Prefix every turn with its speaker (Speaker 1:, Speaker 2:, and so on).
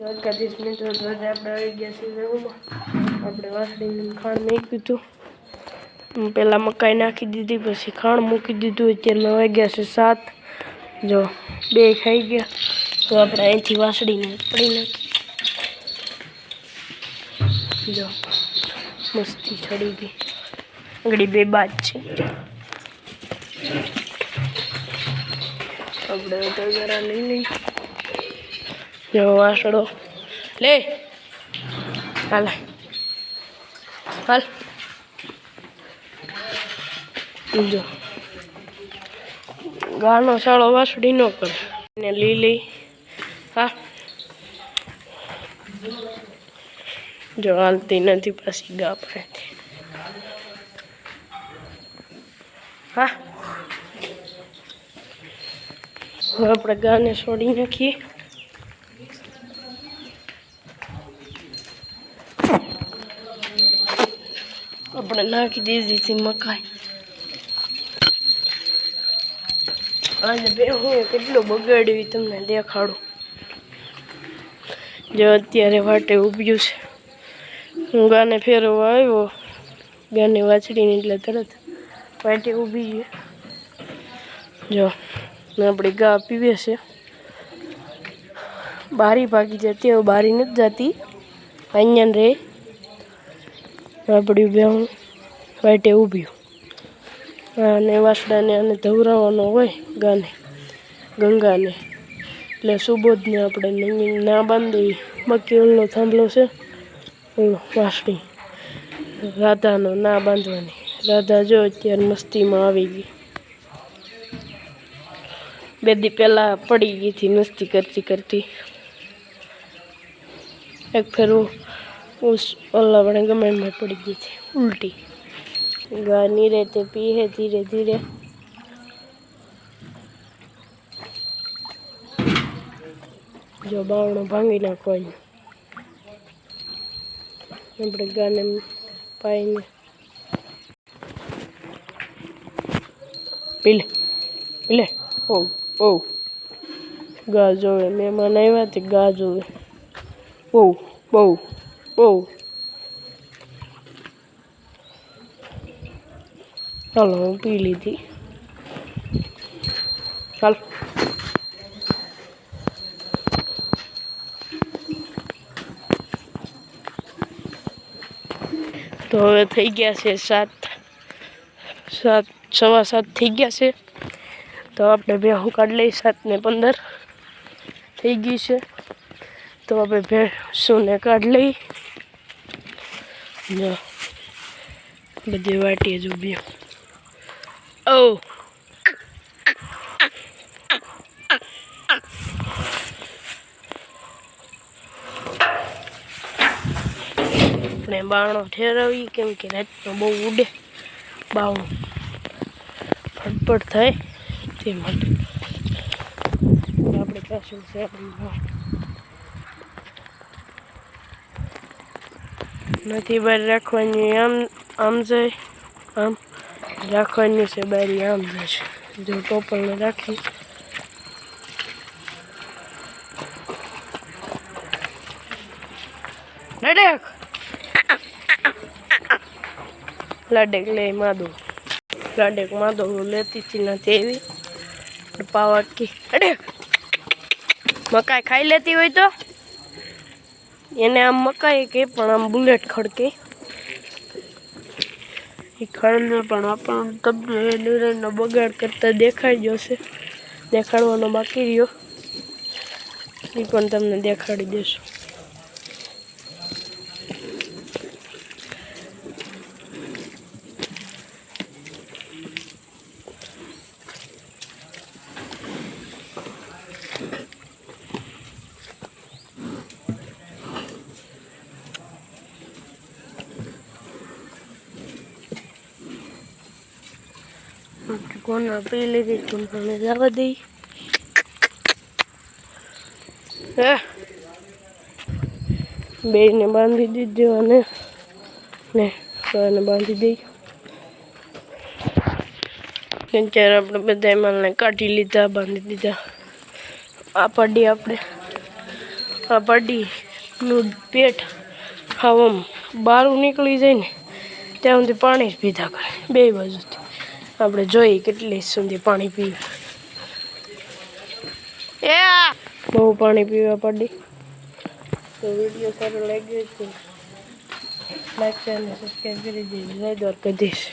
Speaker 1: દ્વારકાધીશ મિત્રો ધ્વજ આપણે આવી ગયા છીએ જગમાં આપણે વાસળીને ખાણ મૂકી દીધું પહેલાં મકાઈ નાખી દીધી, પછી ખાણ મૂકી દીધું. અત્યારે અત્યારમાં વાગ્યા છે સાત. જો, બે ખાઈ ગયા. તો આપણે અહીંથી વાસળીને પડી નાખી જો, મસ્તી ચડી ગઈ. આગળ બે બાદ છે. આપણે તો જરા લઈ લઈ જો વાસડો લે હાલ હાલ જો ગાનો સાળો વાસળી ન કરે ને લીલી હા જો હાલતી નથી પાછી ગા પાસેથી હા આપણે ગાને છોડી નાખીએ આપણે નાખી દીધી હતી મકાઈ આજે બે, હું કેટલું બગાડ્યું તમને દેખાડું. જો અત્યારે વાટે ઊભ્યું છે. હું ગાને ફેરવવા આવ્યો. ગાને વાછડીને એટલે તરત વાટે ઊભી છે જો, ને આપણી ગા પીવે છે. બારી ભાગી જતી હવે બારી નથી જતી. અહીંયા રે. આપણી બે હું વાટે ઊભ્યું અને વાસડાને અને ધવરાવવાનો હોય ગાને, ગંગાને. એટલે સુબોધને આપણે ના બાંધી બાકી ઓલો થાંભલો છે, ઓલો વાસળી રાધાનો ના બાંધવાની. રાધા જો અત્યારે મસ્તીમાં આવી ગઈ. બે દી પહેલાં પડી ગઈ હતી મસ્તી કરતી કરતી. એક ફેરું ઉસ ઓલા આપણે ગમે पड़ પડી ગઈ उल्टी गानी रहते पी પીએ ધીરે ધીરે. જો બાવણું ભાંગી નાખવાનું આપણે ગાને પાઈને. પીલે પીલે. ઓ ઓ ગા જોવે, મહેમાન આવ્યા તે ગા જોવે. બહુ બહુ બહુ ચાલો હું પી લીધી ચાલ તો હવે થઈ ગયા છે સાત સાત, સવા સાત થઈ ગયા છે. તો આપણે ભેહું કાઢી લઈ સાત ને પંદર. થઈ ગઈ છે. તો આપણે ભેંસુને કાઢી લઈ બધી વાટીએ જ ઊભી ઓ આપણે બાણો ઠેરવી, કેમ કે રાતનો બહુ ઉડે. બાવણું ફટફટ થાય તે માટે. આપણે પાછું છે નથી બહાર રાખવાની આમ આમ જાય આમ રાખવાની છે બારી, આમ જશે જો ટોપલને રાખી. લડેક. લાડેક લે માદો. લાડેક માદો લેતી હતી નથી એવી. પાવાટકી અડેક મકાઈ ખાઈ લેતી હોય તો? એને આમ મકાઈ કે, પણ આમ બુલેટ ખડકે. એ ખડને પણ આપણને તમને નિર્ણયનો બગાડ કરતા દેખાઈ જશે દેખાડવાનો બાકી રહ્યો. એ પણ તમને દેખાડી દેશું. કોને પી લીધી ચૂંટણી જવા દઈ બેને બાંધી દીધી અને ને ને બાંધી દઈ ત્યારે આપણે બધા માલને કાઢી લીધા બાંધી દીધા આ પડી આપણે આ પડીનું પેટ આમ બહારું નીકળી જાય ને ત્યાં સુધી પાણી જ પીધા કરે બે બાજુથી આપણે જોઈએ કેટલી સુધી પાણી પીવું બહુ પાણી પીવા પડી. તો વીડિયો સારો લાગ્યો છે લાઈક અને સબસ્ક્રાઈબ કરી દેજો. જય દ્વારકાધીશ.